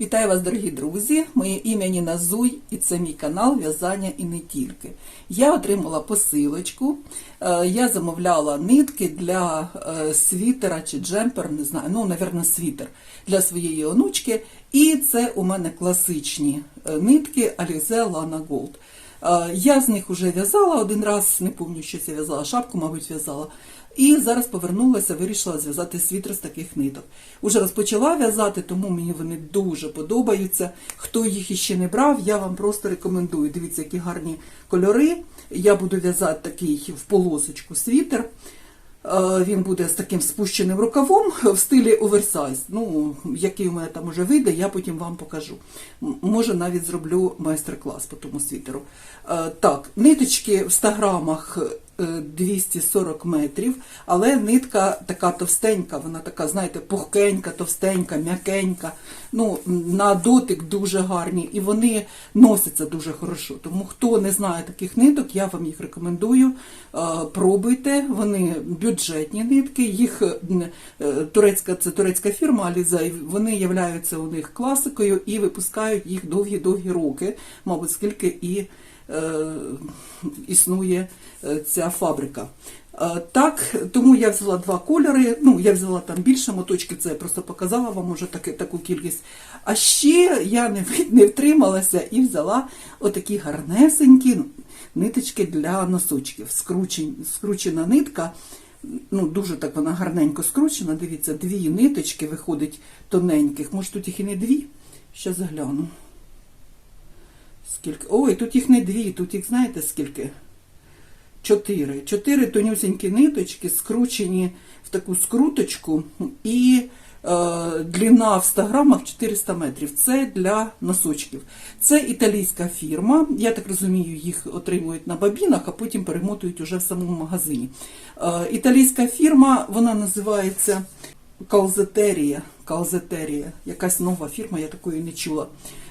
Вітаю вас, дорогі друзі! Моє ім'я Ніна Зуй і це мій канал В'язання і не тільки. Я отримала посилочку. Е, Я замовляла нитки для е, світера чи джемпер, не знаю, ну, напевно, світер для своєї онучки. І це у мене класичні е, нитки Alize Lana Gold. Е, Я з них вже в'язала один раз, не пам'ятаю, що я в'язала, шапку, мабуть, в'язала. І зараз повернулася, вирішила зв'язати світер з таких ниток. Уже розпочала в'язати, тому мені вони дуже подобаються. Хто їх іще не брав, я вам просто рекомендую. Дивіться, які гарні кольори. Я буду в'язати такий в полосочку світер. Е, Він буде з таким спущеним рукавом в стилі оверсайз. Ну, який у мене там уже вийде, я потім вам покажу. Може, навіть зроблю майстер-клас по тому світеру. Е, Так, ниточки в 100 грамах е, 240 метрів, але нитка така товстенька, вона така, знаєте, пухкенька, товстенька, м'якенька. Ну, на дотик дуже гарні, і вони носяться дуже хорошо. Тому хто не знає таких ниток, я вам їх рекомендую. Е, Пробуйте, вони бюджетні нитки, їх е, турецька, це турецька фірма Аліза, вони являються у них класикою і випускають їх довгі-довгі роки, мабуть, скільки і е, існує е, ця фабрика. Е, Так, тому я взяла два кольори. Ну, я взяла там більше моточки, це я просто показала вам уже таки, таку кількість. А ще я не, не втрималася і взяла отакі гарнесенькі ниточки для носочків. Скручен, скручена нитка. Ну, дуже так вона гарненько скручена. Дивіться, дві ниточки виходить тоненьких. Може, тут їх і не дві? Ще загляну. Скільки? Ой, тут їх не дві, тут їх знаєте скільки? Чотири. Чотири тонюсенькі ниточки, скручені в таку скруточку, і е, длина в 100 грамах 400 метрів. Це для носочків. Це італійська фірма. Я так розумію, їх отримують на бабінах, а потім перемотують уже в самому магазині. Е, італійська фірма, вона називається Калзетерія. Калзетерія. Якась нова фірма, я такої не чула.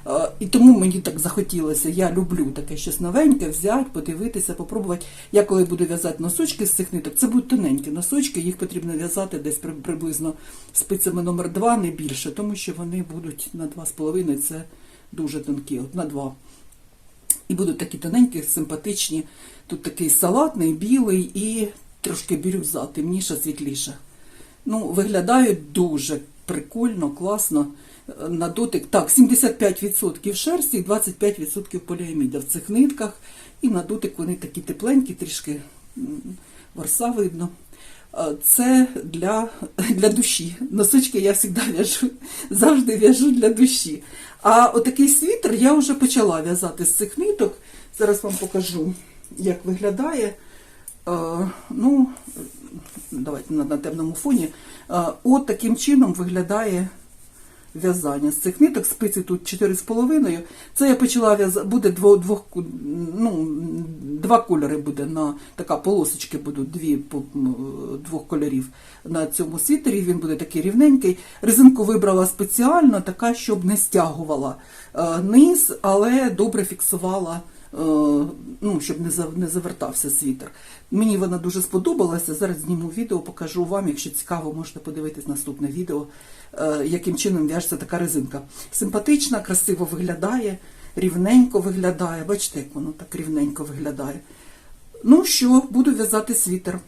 Е, І тому мені так захотілося. Я люблю таке щось новеньке, взяти, подивитися, попробувати. Я коли буду в'язати носочки з цих ниток, це будуть тоненькі носочки, їх потрібно в'язати десь при- приблизно спицями номер 2 не більше, тому що вони будуть на 2,5, це дуже тонкі, от на 2. І будуть такі тоненькі, симпатичні. Тут такий салатний, білий і трошки бірюза, темніша, світліша. Ну, виглядають дуже прикольно, класно. Е, На дотик. Так, 75% шерсті, 25% поліаміда в цих нитках. І на дотик вони такі тепленькі, трішки ворса видно. Е, Це для, для душі. Носочки я завжди в'яжу, завжди в'яжу для душі. А отакий світер я вже почала в'язати з цих ниток. Зараз вам покажу, як виглядає. Е, Ну, давайте на, темному фоні. Е, От таким чином виглядає в'язання з цих ниток. Спиці тут 4,5. Це я почала в'язати, буде двох, двох, ну, два кольори буде на така полосочки будуть дві двох кольорів на цьому світері. Він буде такий рівненький. Резинку вибрала спеціально, така, щоб не стягувала е, низ, але добре фіксувала. Е, Ну, щоб не завертався світер. Мені вона дуже сподобалася. Зараз зніму відео, покажу вам. Якщо цікаво, можете подивитись наступне відео, е, яким чином в'яжеться така резинка. Симпатична, красиво виглядає, рівненько виглядає. Бачите, як воно так рівненько виглядає. Ну що, буду в'язати світер.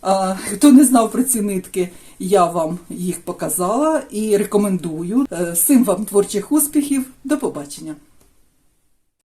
А, хто не знав про ці нитки, я вам їх показала і рекомендую. Е, Всім вам творчих успіхів. До побачення.